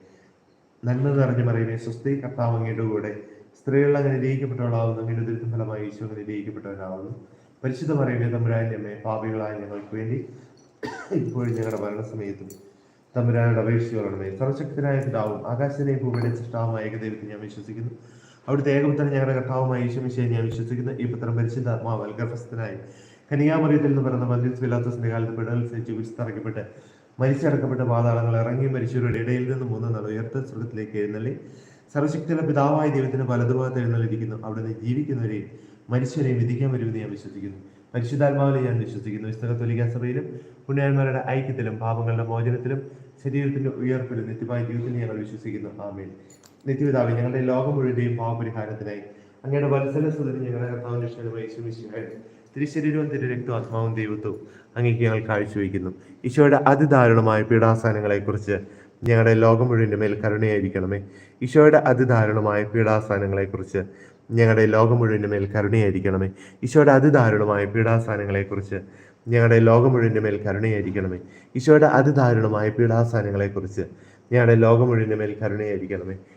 നന്മ നിറഞ്ഞു പറയുമേ സ്വസ്തി കർത്താവ് അങ്ങയുടെ കൂടെ. സ്ത്രീകൾ അങ്ങനെ ലയിക്കപ്പെട്ടവളാവുന്നു. അങ്ങയുടെ ദുരിതം ഫലമായി ഈശോ അങ്ങനെ ലയിക്കപ്പെട്ടവരാവുന്നു പരിശുദ്ധ പറയുമേ തമ്പുരാന്റെ പാപികളായ ഞങ്ങൾക്ക് വേണ്ടി ഇപ്പോഴും ഞങ്ങളുടെ മരണസമയത്തും തമ്പുരാനോട് അപേക്ഷിച്ചുകൊള്ളണമേ സർവശക്തനായ പിതാവും ആകാശത്തിനെയും ഭൂമിയുടെ സൃഷ്ടാവുമായ ഏകദൈവത്തിൽ ഞാൻ വിശ്വസിക്കുന്നു. അവിടുത്തെ ഏകപുത്രൻ ഞങ്ങളുടെ കർത്താവുമായി ഈശ്വമിശയെ ഞാൻ വിശ്വസിക്കുന്നു. ഈ പുത്രം പരിശുദ്ധ ആത്മാവൽ ഗർഭസ്ഥനായി കനികാമറിയത്തിൽ നിന്ന് പിറന്ന മന്ദിസ് വിലാത്തസിന്റെ കാലത്ത് പിടൽ സഹിച്ച് മരിച്ചടക്കപ്പെട്ട പാതാളങ്ങൾ ഇറങ്ങി മരിച്ചവരുടെ ഇടയിൽ നിന്ന് മൂന്ന് നാൾ ഉയർത്ത സ്വർഗത്തിലേക്ക് എഴുന്നള്ളി. സർവശക്തിയുടെ പിതാവായ ദൈവത്തിന് വലതുഭാഗത്ത് എഴുന്നള്ളിരിക്കുന്നു. അവിടുന്ന് ജീവിക്കുന്നവരെയും മരിച്ചവരെയും വിധിക്കാൻ വരുമെന്ന് ഞാൻ വിശ്വസിക്കുന്നു. പരിശുദ്ധാത്മാവിനെ ഞാൻ വിശ്വസിക്കുന്നു. വിസ്തകത്തൊലിക സഭയിലും പുണ്യാന്മാരുടെ ഐക്യത്തിലും പാപങ്ങളുടെ മോചനത്തിലും ശരീരത്തിന്റെ ഉയർപ്പിലും നിത്യമായ ജീവിതത്തിൽ ഞങ്ങൾ വിശ്വസിക്കുന്നു. ആമേൻ. നിത്യപിതാവെ ഞങ്ങളുടെ ലോകം മുഴുവന്റെയും പാവപരിഹാരത്തിനായി അങ്ങയുടെ വത്സല സുതന് ഞങ്ങളുടെ കർത്താവിന്റെ ക്ഷണമായി സുനിശ്ചിതമായി തിരുശരീരവും തിരു രക്തവും ആത്മാവും ദൈവത്വവും അങ്ങേക്ക് ഞങ്ങൾ കാഴ്ചവെക്കുന്നു ഈശോയുടെ അതിദാരുണമായ പീഡാസനങ്ങളെക്കുറിച്ച് ഞങ്ങളുടെ ലോകം മുഴുവന്റെ മേൽ കരുണയായിരിക്കണമേ. ഈശോയുടെ അതിദാരുണമായ പീഡാസനങ്ങളെക്കുറിച്ച് ഞങ്ങളുടെ ലോകം മുഴുവന്റെ മേൽ കരുണയായിരിക്കണമേ. ഈശോയുടെ അതിദാരുണമായ പീഡാസനങ്ങളെക്കുറിച്ച് ഞങ്ങളുടെ ലോകം മുഴുവന്റെ മേൽ കരുണയായിരിക്കണമേ. ഈശോയുടെ അതിദാരുണമായ പീഡാസനങ്ങളെക്കുറിച്ച് ഞങ്ങളുടെ ലോകം മുഴുവന്റെ മേൽ കരുണയായിരിക്കണമേ.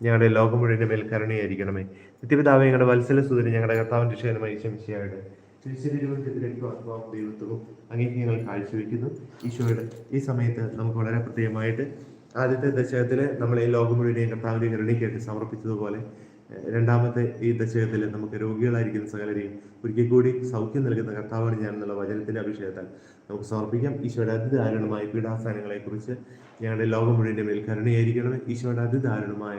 ഞങ്ങളുടെ ലോകം മുഴുവന്റെ മേൽ കരുണയായിരിക്കണമേ. നിത്യപിതാവ് ഞങ്ങളുടെ വത്സല സൂര്യൻ ഞങ്ങളുടെ കർത്താവിന്റെ ക്ഷേമമായി ശമിശയായിട്ട് ദൈവത്വവും അങ്ങേക്ക് ഞങ്ങൾ കാഴ്ചവെക്കുന്നു. ഈശോയുടെ ഈ സമയത്ത് നമുക്ക് വളരെ പ്രത്യേകമായിട്ട് ആദ്യത്തെ ദശകത്തിൽ നമ്മൾ ഈ ലോകം മുഴുവനെയും കർത്താവിന്റെ കരുണയ്ക്കായിട്ട് സമർപ്പിച്ചതുപോലെ രണ്ടാമത്തെ ഈ ദശകത്തിൽ നമുക്ക് രോഗികളായിരിക്കുന്ന സകലരെയും ഒരിക്കൽ കൂടി സൗഖ്യം നൽകുന്ന കർത്താവാണ് ഞാൻ എന്നുള്ള വചനത്തിന്റെ അഭിഷേകത്താൽ നമുക്ക് സമർപ്പിക്കാം. ഈശോയുടെ അതിദാരുണമായ പീഡാസനങ്ങളെക്കുറിച്ച് ഞങ്ങളുടെ ലോകം മുഴുവന്റെ മേൽ കരുണയായിരിക്കണം ഈശോയുടെ അതിദാരുണമായ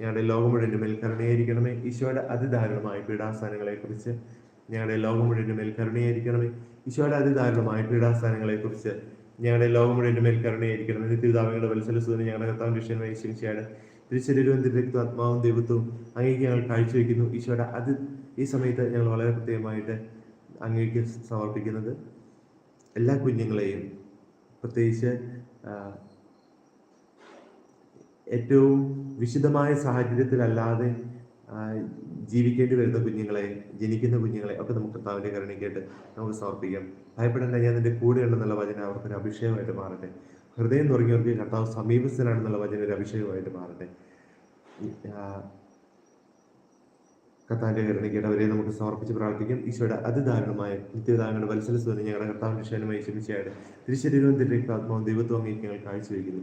ഞങ്ങളുടെ ലോകം മുഴുവന്റെ മേൽ കരുണയായിരിക്കണമേ. ഈശോയുടെ അതിദാരുണമായ പീഡാസ്ഥാനങ്ങളെക്കുറിച്ച് ഞങ്ങളുടെ ലോകം മുഴുവന്റെ മേൽ കരുണയായിരിക്കണമേ. ഈശോയുടെ അതിദാരുണമായ പീഡാസ്ഥാനങ്ങളെക്കുറിച്ച് ഞങ്ങളുടെ ലോകം മുഴുവന്റെ മേൽ കരുണയായിരിക്കണമേ. നിത്യപിതാവിയുടെ വത്സലസൂര്യ ഞങ്ങളുടെ കർത്താവ് വിഷയമായി ശിംശയാണ് തിരുശരീരവും തിരുരക്തവും ആത്മാവും ദൈവത്വവും അങ്ങേക്ക് ഞങ്ങൾ കാഴ്ചവെക്കുന്നു. ഈശോയുടെ അത് ഈ സമയത്ത് ഞങ്ങൾ വളരെ പ്രത്യേകമായിട്ട് അങ്ങേക്ക് സമർപ്പിക്കുന്നത് എല്ലാ കുഞ്ഞുങ്ങളെയും പ്രത്യേകിച്ച് ഏറ്റവും വിശുദ്ധമായ സാഹചര്യത്തിലല്ലാതെ ജീവിക്കേണ്ടി വരുന്ന കുഞ്ഞുങ്ങളെ ജനിക്കുന്ന കുഞ്ഞുങ്ങളെ ഒക്കെ നമുക്ക് കർത്താവിന്റെ കരുണയ്ക്കായിട്ട് നമുക്ക് സമർപ്പിക്കാം. ഭയപ്പെടേണ്ട ഞാൻ നിന്റെ കൂടെയുണ്ടെന്നുള്ള വചനം അവർക്കൊരു അഭിഷേകമായിട്ട് മാറട്ടെ. ഹൃദയം തുടങ്ങിയവർക്ക് കർത്താവ് സമീപസ്ഥനാണെന്നുള്ള വചന ഒരു അഭിഷേകമായിട്ട് മാറട്ടെ. കർത്താവിന്റെ കരുണയ്ക്കായിട്ട് അവരെ നമുക്ക് സമർപ്പിച്ച് പ്രാർത്ഥിക്കും. ഈശോയുടെ അതിദാരുണമായ നിത്യദാനങ്ങളുടെ വത്സല സുഖം ഞങ്ങളുടെ കർത്താവിന്റെ ക്ഷേമമായി ക്ഷമിച്ചായിട്ട് തിരുശരീരവും തിരിക്കാത്മാവും ദൈവത്വം അങ്ങേക്ക് ഞങ്ങൾ കാഴ്ചവെക്കുന്നു.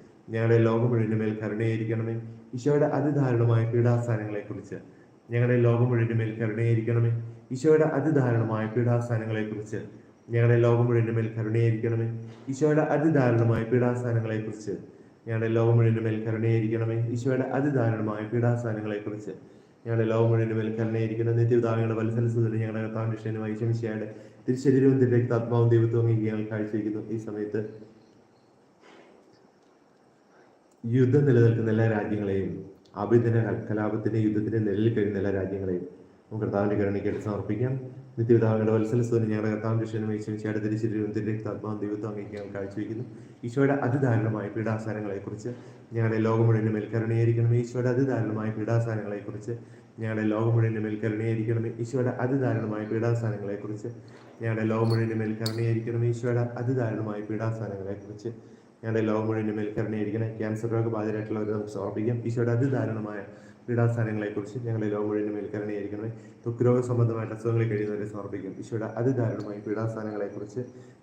ഞങ്ങളുടെ ലോകം മുഴുവൻ മേൽ കരുണയായിരിക്കണമേ. ഈശോയുടെ അതിധാരണമായ അതിദാരുണമായ പീഡാസ്ഥാനങ്ങളെക്കുറിച്ച് ഞങ്ങളുടെ ലോകം മുഴുവൻ മേൽ കരുണയായിരിക്കണമേ. ഈശോയുടെ അതിധാരണമായ അതിദാരുണമായ പീഡാസ്ഥാനങ്ങളെക്കുറിച്ച് ഞങ്ങളുടെ ലോകം മുഴുവൻ മേൽ കരുണയായിരിക്കണമേ. ഈശോയുടെ അതിധാരണമായ അതിദാരുണമായ പീഡാസ്ഥാനങ്ങളെക്കുറിച്ച് ഞങ്ങളുടെ ലോകം മുഴുവൻ മേൽ കരുണയായിരിക്കണമേ. ഈശോയുടെ അതിധാരണമായ അതിദാരുണമായ പീഡാസ്ഥാനങ്ങളെക്കുറിച്ച് ഞങ്ങളുടെ ലോകം മുഴുവൻ മേൽ കരുണയായിരിക്കണം നിത്യപിതാവിങ്ങളുടെ വത്സലസുതരെ ഞങ്ങളുടെ ക്ഷമിച്ചയാടെ തിരുശരീരവും തിരക്ത ആത്മാവും ദൈവത്വം ഞങ്ങൾ കാഴ്ചവെക്കുന്നു ഈ സമയത്ത് യുദ്ധം നിലനിൽക്കുന്ന എല്ലാ രാജ്യങ്ങളെയും അഭിദിന കലാപത്തിന്റെ യുദ്ധത്തിന് നിലയിൽ കഴിയുന്ന എല്ലാ രാജ്യങ്ങളെയും നമുക്ക് കർത്താവിന്റെ കരുണയ്ക്കായിട്ട് സമർപ്പിക്കാം. നിത്യപിതാവിന്റെ വത്സലസുതരെ ഞങ്ങളുടെ കർത്താവിന്റെ ക്ഷമിച്ചയാടെ തിരുശരീരവും തിരക്ത ദൈവത്വം അങ്ങേക്ക് ഞങ്ങൾ കാഴ്ചവെക്കുന്നു ഈശോയുടെ അതിദാരുണമായ പീഡാസാരങ്ങളെക്കുറിച്ച് ഞങ്ങളുടെ ലോകം മുഴുവൻ മേൽ കരുണയായിരിക്കണമേ. ഈശോയുടെ അതിദാരുണമായ പീഡാസാരങ്ങളെക്കുറിച്ച് ഞങ്ങളുടെ ലോകം മുഴുവൻ മേൽ കരുണയായിരിക്കണമേ. ഈശോയുടെ അതിദാരുണമായ പീഡാസാരങ്ങളെക്കുറിച്ച് ഞങ്ങളുടെ ലോകം മുഴുവൻ മേൽ കരുണയായിരിക്കണമേ. ഈശോയുടെ അതിദാരുണമായ പീഡാസാരങ്ങളെക്കുറിച്ച് ഞങ്ങളുടെ ലോകം മുഴുവൻ മേൽ കരുണയായിരിക്കണേ ക്യാൻസർ രോഗബാധിതരായിട്ടുള്ളവരെ നമുക്ക് സമർപ്പിക്കാം. ഈശോയുടെ അതിദാരുണമായ പീഡാസ്ഥാനങ്ങളെക്കുറിച്ച് ഞങ്ങളുടെ ലോകം മുഴുവൻ മേൽ കരുണയായിരിക്കണമേ ത്വക്ക് രോഗ സംബന്ധമായിട്ട് അസുഖങ്ങൾ കഴിയുന്നവരെ സമർപ്പിക്കും. ഈശോയുടെ അതിദാരുണമായ പീഡാസ്ഥാനങ്ങളെക്കുറിച്ച്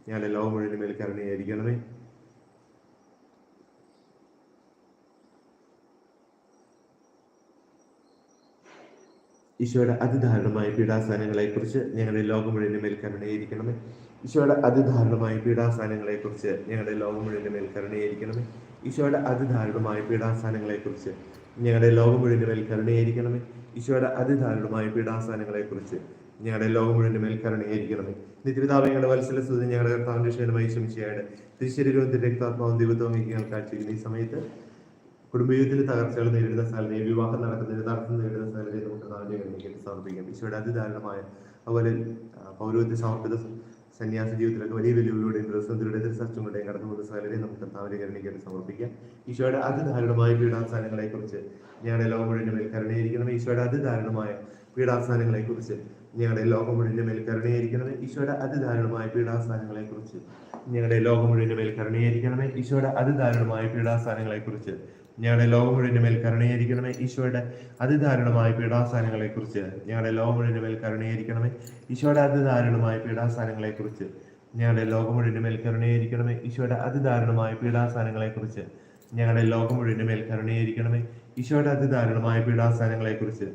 ഞങ്ങളുടെ ലോകം മുഴുവൻ മേൽ കരുണയായിരിക്കണമേ ഈശോയുടെ അതിദാരുണമായ പീഡാസ്ഥാനങ്ങളെക്കുറിച്ച് ഞങ്ങളുടെ ലോകം മുഴുവൻ മേൽ ഈശോയുടെ അതിദാരുണമായ പീഡാസ്ഥാനങ്ങളെക്കുറിച്ച് ഞങ്ങളുടെ ലോകം മുഴുവൻ മേൽ ഈശോയുടെ അതിദാരുണമായ പീഡാസ്ഥാനങ്ങളെക്കുറിച്ച് ഞങ്ങളുടെ ലോകം മുഴുവൻ മേൽ ഈശോയുടെ അതിദാരുണമായ പീഡാസനങ്ങളെ കുറിച്ച് ഞങ്ങളുടെ ലോകം മുഴുവൻ മേൽ നിത്യപിതാവ് ഞങ്ങളുടെ വത്സല സ്തുതി ഞങ്ങളുടെ കർത്താവിന്റെ മൈശംശയായിട്ട് ശമിച്ചയാട് തിരുശരീരവും രക്താത്മാവും ദൈവത്വം ഞങ്ങൾ കാഴ്ചയ്ക്കുന്ന ഈ സമയത്ത് കുടുംബജീവിതത്തിൽ തകർച്ചകൾ നേരിടുന്ന സ്ഥലത്തെ വിവാഹം നടക്കുന്നതിന് തടസ്സം നേരിടുന്ന സ്ഥലത്തെ നമുക്ക് നാളെ സമർപ്പിക്കാം. ഈശോയുടെ അതിദാരുണമായ അതുപോലെ പൗരോഹിത്യ സമർപ്പിത സന്യാസ ജീവിതത്തിലൊക്കെ വലിയ വെല്ലുവിളിയുടെയും പ്രതിസന്ധിയുടെയും സച്ചങ്ങളുടെയും കടന്നു പോകുന്ന സ്ഥലത്തെ നമുക്ക് കർത്താവിനെ കരുണയ്ക്കായിട്ട് സമർപ്പിക്കാം. ഈശോയുടെ അതിദാരുണമായ കുറിച്ച് ഞങ്ങളുടെ ലോകം മുഴുവൻ മേൽ കരുണയായിരിക്കണം ഈശോയുടെ അതിദാരുണമായ കുറിച്ച് ഞങ്ങളുടെ ലോകം മുഴുവൻ മേൽ കരുണയായിരിക്കണമേ. ഈശോയുടെ അതിദാരുണമായ കുറിച്ച് ഞങ്ങളുടെ ലോകം മുഴുവൻ മേൽ കരുണയായിരിക്കണമേ. ഈശോയുടെ അതിദാരുണമായ കുറിച്ച് ഞങ്ങളുടെ ലോകം മുഴുവന്റെ മേൽ കരുണയായിരിക്കണമേ ഈശോയുടെ അതിദാരുണമായ പീഡാസ്ഥാനങ്ങളെ കുറിച്ച് ഞങ്ങളുടെ ലോകം മുഴുവന്റെ മേൽ കരുണയായിരിക്കണമേ ഈശോയുടെ അതിദാരുണമായ പീഡാസ്ഥാനങ്ങളെ കുറിച്ച് ഞങ്ങളുടെ ലോകം മുഴുവന്റെ മേൽ കരുണയായിരിക്കണമേ ഈശോയുടെ അതിദാരുണമായ പീഡാസ്ഥാനങ്ങളെ കുറിച്ച് ഞങ്ങളുടെ ലോകം മുഴുവന്റെ മേൽ കരുണയായിരിക്കണമേ ഈശോയുടെ അതിദാരുണമായ പീഡാസ്ഥാനങ്ങളെ കുറിച്ച്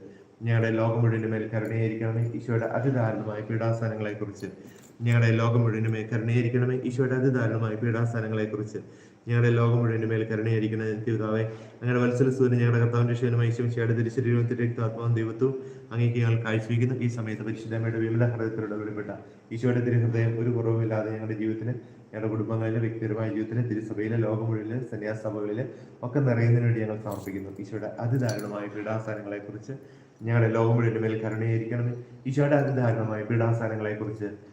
ഞങ്ങളുടെ ലോകം മുഴുവന്റെ മേൽ കരുണയായിരിക്കണമേ ഈശോയുടെ അതിദാരുണമായ പീഡാസ്ഥാനങ്ങളെ കുറിച്ച് ഞങ്ങളുടെ ലോകം മുഴുവനുമേ കരുണയായിരിക്കണമേ. ഈശോയുടെ അതിദാരുണമായ പീഠാസ്ഥാനങ്ങളെ കുറിച്ച് ഞങ്ങളുടെ ലോകം മുഴുവനുമേൽ മേൽ കരുണയായിരിക്കണേ പിതാവേ ഞങ്ങളുടെ വത്സല സൂര്യൻ ഞങ്ങളുടെ കർത്താവിന്റെ ക്ഷേമമായി ശമിച്ചയുടെ തിരിശരീരത്തിന്റെ രക്താത്മാവും ദൈവത്വവും അങ്ങേക്ക് ഞങ്ങൾ കാഴ്ചവെക്കുന്നു. ഈ സമയത്ത് പരിശുദ്ധമ്മയുടെ വിമല ഹൃദയത്തിലൂടെ വെളിപ്പെട്ട ഈശോയുടെ തിരുഹൃദയം ഒരു കുറവുമില്ലാതെ ഞങ്ങളുടെ ജീവിതത്തിന് ഞങ്ങളുടെ കുടുംബങ്ങളിലെ വ്യക്തിപരമായ ജീവിതത്തിന് തിരുസഭയിലെ ലോകം മുഴുവൻ സന്യാസ സഭകളിലെ ഒക്കെ നിറയുന്നതിന് വേണ്ടി ഞങ്ങൾ സമർപ്പിക്കുന്നു. ഈശോയുടെ അതിദാരുണമായ പീഡാസ്ഥാനങ്ങളെ കുറിച്ച് ഞങ്ങളുടെ ലോകം മുഴുവനുമേൽ മേൽ കരുണയായിരിക്കണമേ. ഈശോയുടെ അതിദാരുണമായ പീഡാസ്ഥാനങ്ങളെ കുറിച്ച്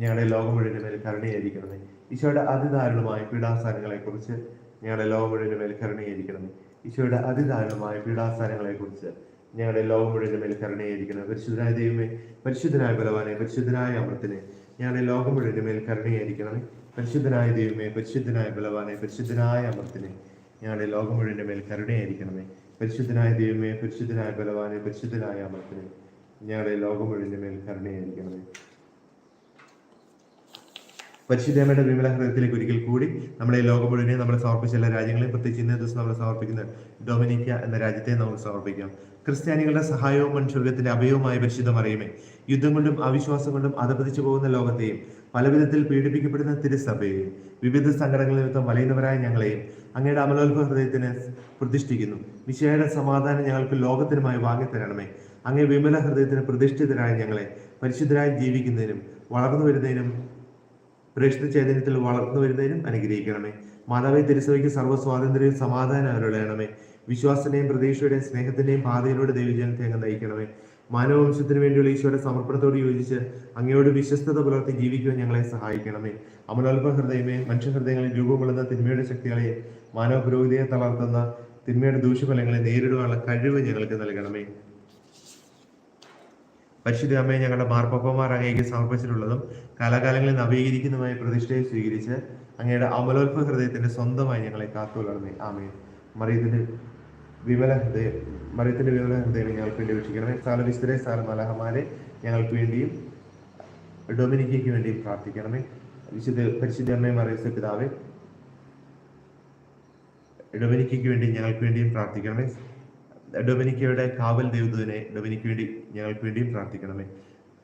ഞങ്ങളുടെ ലോകം മുഴുവൻ മേൽ കരുണയായിരിക്കണമേ. ഈശോയുടെ അതിദാരുണമായ പീഡാസ്ഥാനങ്ങളെ കുറിച്ച് ഞങ്ങളുടെ ലോകം മുഴുവൻ മേൽ കരുണയായിരിക്കണമേ. ഈശോയുടെ അതിദാരുണമായ പീഡാസ്ഥാനങ്ങളെ കുറിച്ച് ഞങ്ങളുടെ ലോകം മുഴുവൻ മേൽ കരുണയായിരിക്കണം പരിശുദ്ധനായ ദൈവമേ പരിശുദ്ധനായ ബലവാനെ പരിശുദ്ധനായ അമൃത്തിനെ ഞങ്ങളുടെ ലോകം മുഴുവൻ മേൽ കരുണയായിരിക്കണമേ. പരിശുദ്ധനായ ദൈവമേ പരിശുദ്ധനായ ബലവാനെ പരിശുദ്ധനായ അമൃത്തിനെ ഞങ്ങളുടെ ലോകം മുഴുവൻ മേൽ കരുണയായിരിക്കണമേ. പരിശുദ്ധനായ ദൈവമേ പരിശുദ്ധനായ ബലവാനെ പരിശുദ്ധനായ അമൃത്തിനെ ഞങ്ങളുടെ ലോകം മുഴുവൻ മേൽ കരുണയായിരിക്കണമേ. പരിശുദ്ധമ്മയുടെ വിമല ഹൃദയത്തിലേക്ക് ഒരിക്കൽ കൂടി നമ്മുടെ ലോകം മുഴുവനെ നമ്മൾ സമർപ്പിച്ച എല്ലാ രാജ്യങ്ങളെയും പ്രത്യേകിച്ച് ഇന്നേ ദിവസം നമ്മൾ സമർപ്പിക്കുന്ന ഡൊമിനിക്ക എന്ന രാജ്യത്തെ നമുക്ക് സമർപ്പിക്കാം. ക്രിസ്ത്യാനികളുടെ സഹായവും മനുഷ്യർഗത്തിന്റെ അഭയവുമായ പരിശുദ്ധം അറിയുമേ. യുദ്ധം കൊണ്ടും അവിശ്വാസം കൊണ്ടും അധപതിച്ചു പോകുന്ന ലോകത്തെയും പലവിധത്തിൽ പീഡിപ്പിക്കപ്പെടുന്ന തിരുസഭയെയും വിവിധ സങ്കടങ്ങൾ നിമിത്തം വലയുന്നവരായ ഞങ്ങളെയും അങ്ങയുടെ അമലോത്ഭ ഹൃദയത്തിന് പ്രതിഷ്ഠിക്കുന്നു. വിശേഷ സമാധാനം ഞങ്ങൾക്ക് ലോകത്തിനുമായി വാങ്ങി തരണമേ. അങ്ങേ വിമല ഹൃദയത്തിന് പ്രതിഷ്ഠിതരായ ഞങ്ങളെ പരിശുദ്ധരായി ജീവിക്കുന്നതിനും വളർന്നു വരുന്നതിനും പ്രേക്ഷിത ചൈതന്യത്തിൽ വളർന്നു വരുന്നതിനും അനുഗ്രഹിക്കണമേ. മാതാവേ തിരുസഭയ്ക്ക് സർവ സ്വാതന്ത്ര്യവും സമാധാനം അരുളയണമേ വിശ്വാസത്തിന്റെയും പ്രതീക്ഷയുടെയും സ്നേഹത്തിന്റെയും പാതയിലൂടെ ദൈവജനത്തെ അങ്ങ് നയിക്കണമേ. മാനവവംശത്തിന് വേണ്ടിയുള്ള ഈശോയുടെ സമർപ്പണത്തോട് യോജിച്ച് അങ്ങയോട് വിശ്വസ്തത പുലർത്തി ജീവിക്കുവാൻ ഞങ്ങളെ സഹായിക്കണമേ. അമലോൽപ ഹൃദയമേ മനുഷ്യഹൃദയങ്ങളിൽ രൂപം തിന്മയുടെ ശക്തികളെ മാനവ പുരോഗതിയെ തളർത്തുന്ന തിന്മയുടെ ദൂഷ്യഫലങ്ങളെ നേരിടുവാനുള്ള കഴിവ് ഞങ്ങൾക്ക് നൽകണമേ. പരിശുദ്ധ അമ്മയെ ഞങ്ങളുടെ മാർപ്പപ്പന്മാർ അങ്ങേക്ക് സമർപ്പിച്ചിട്ടുള്ളതും കാലാകാലങ്ങളിൽ നവീകരിക്കുന്നതുമായ പ്രതിഷ്ഠയെ സ്വീകരിച്ച് അങ്ങയുടെ അമലോത്ഭ ഹൃദയത്തിന്റെ സ്വന്തമായി ഞങ്ങളെ കാത്തുകൊള്ളണമേ. ആമേ മറിയത്തിന്റെ വിമല ഹൃദയം മറിയത്തിന്റെ വിമല ഹൃദയം ഞങ്ങൾക്ക് വേണ്ടി വീക്ഷിക്കണമേ സാല വിസ്തരെ സാല മലഹമാരെ ഞങ്ങൾക്ക് വേണ്ടിയും ഡൊമിനിക്കയ്ക്ക് വേണ്ടിയും പ്രാർത്ഥിക്കണമേ. വിശുദ്ധ പരിശുദ്ധ അമ്മയെ മറിയ പിതാവേ ഡൊമിനിക്കയ്ക്ക് വേണ്ടി ഞങ്ങൾക്ക് വേണ്ടിയും പ്രാർത്ഥിക്കണമേ. ഡൊമിനിക്കയുടെ കാവൽ ദേവദൂതനെ ഡൊമിനിക്ക് വേണ്ടി ഞങ്ങൾക്ക് വേണ്ടിയും പ്രാർത്ഥിക്കണമേ.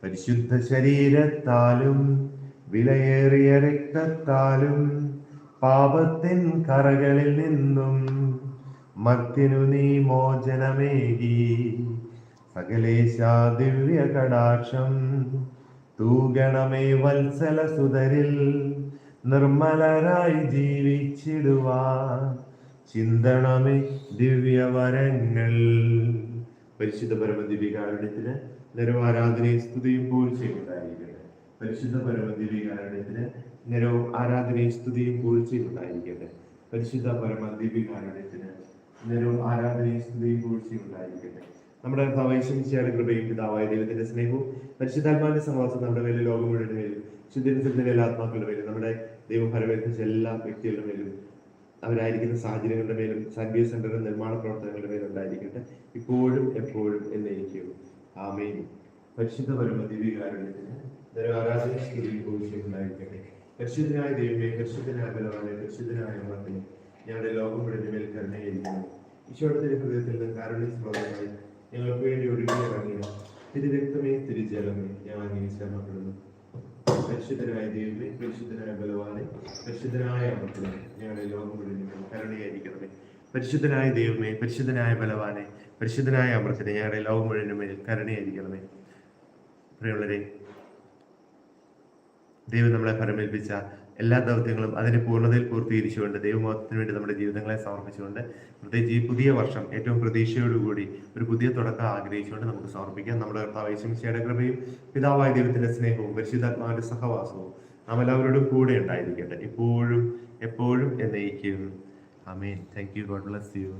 പരിശുദ്ധ ശരീരത്താലും വിലയേറിയ രക്തത്താലും പാപത്തിൻ കറകളിൽ നിന്നും മർത്യനു നീ മോചനമേകി. സകലേശ ദിവ്യ കടാക്ഷം തൂഗണമേ വത്സല സുതരിൽ നിർമ്മലരായി ജീവിച്ചിടുവാൻ. ചിന്തണമേ ദിവ്യവരങ്ങൾ. പരിശുദ്ധ പരമദിവികാരുണ്യത്തിന് നിരവാരാധനയും സ്തുതിയും പൂഴ്ചയും ഉണ്ടായിരിക്കട്ടെ പരിശുദ്ധ പരമദിവികാരുണ്യത്തിന് നിരവ് ആരാധനയും സ്തുതിയും പൂഴ്ചയും ഉണ്ടായിരിക്കട്ടെ പരിശുദ്ധ പരമദിവികാരുണ്യത്തിന് നിരവ് ആരാധനയും സ്തുതിയും പൂഴ്ചയും ഉണ്ടായിരിക്കട്ടെ നമ്മുടെ ഭവൈശംശയുടെ കൃപയും പിതാവായ ദൈവത്തിന്റെ സ്നേഹവും പരിശുദ്ധാത്മാവിന്റെ സമാസം നമ്മുടെ മേലും ലോകം മുഴുവൻ മേലും ശുദ്ധിരത്തിന്റെ എല്ലാ ആത്മാക്കളുടെ മേലും നമ്മുടെ ദൈവം എല്ലാ വ്യക്തികളുടെ മേലും അവരായിരിക്കുന്ന സാഹചര്യങ്ങളുടെ മേലും സർവീസ് സെന്ററിന്റെ നിർമ്മാണ പ്രവർത്തനങ്ങളുടെ മേലും ഉണ്ടായിരിക്കട്ടെ. ഇപ്പോഴും എപ്പോഴും എന്നേക്കും ആമേൻ. പരിശുദ്ധ പരമദിവികാരുണ്യത്തിന് പൂഴ്ചയും ഉണ്ടായിരിക്കട്ടെ പരിശുദ്ധനായ ദൈവമേ പരിശുദ്ധനായ ബലവാനെ പരിശുദ്ധനായ മകനെ ഞങ്ങളുടെ ലോകം മുഴുവൻ മേൽ കരുണയായിരിക്കുന്നു. ഈശോയുടെ ഹൃദയത്തിൽ നിന്ന് കാരുണ്യ സ്രോതമായി ഞങ്ങൾക്ക് വേണ്ടി ഒഴുകി ഇറങ്ങിയ തിരു രക്തമേ തിരുജലമേ ഞാൻ അങ്ങനെ ശ്രമപ്പെടുന്നു പരിശുദ്ധനായ ദൈവമേ പരിശുദ്ധനായ ബലവാനെ പരിശുദ്ധനായ അമ്മത്തിനെ ഞങ്ങളെ ലോകം മുഴുവൻ കരുണയായിരിക്കണമേ. പരിശുദ്ധനായ ദൈവമേ പരിശുദ്ധനായ ബലവാനെ പരിശുദ്ധനായ അമൃതനെ ഞങ്ങളുടെ ലോകം മുഴുവൻ മേൽ കരുണയായിരിക്കണമേ. പ്രിയമുള്ളവരെ ദൈവം നമ്മളെ ഫലമേൽപ്പിച്ച എല്ലാ ദൗത്യങ്ങളും അതിന്റെ പൂർണതയിൽ പൂർത്തീകരിച്ചുകൊണ്ട് ദൈവമോഹത്തിന് വേണ്ടി നമ്മുടെ ജീവിതങ്ങളെ സമർപ്പിച്ചുകൊണ്ട് പ്രത്യേകിച്ച് ഈ പുതിയ വർഷം ഏറ്റവും പ്രതീക്ഷയോടുകൂടി ഒരു പുതിയ തുടക്കം ആഗ്രഹിച്ചുകൊണ്ട് നമുക്ക് സമർപ്പിക്കാം. നമ്മുടെ കർത്താവ് യേശുമിശിയുടെ കൃപയും പിതാവായ ദൈവത്തിന്റെ സ്നേഹവും പരിശുദ്ധാത്മാവിന്റെ സഹവാസവും നാം എല്ലാവരോടും കൂടെ ഉണ്ടായിരിക്കട്ടെ. ഇപ്പോഴും എപ്പോഴും എന്നയിക്കും ആമേൻ. Thank you God bless you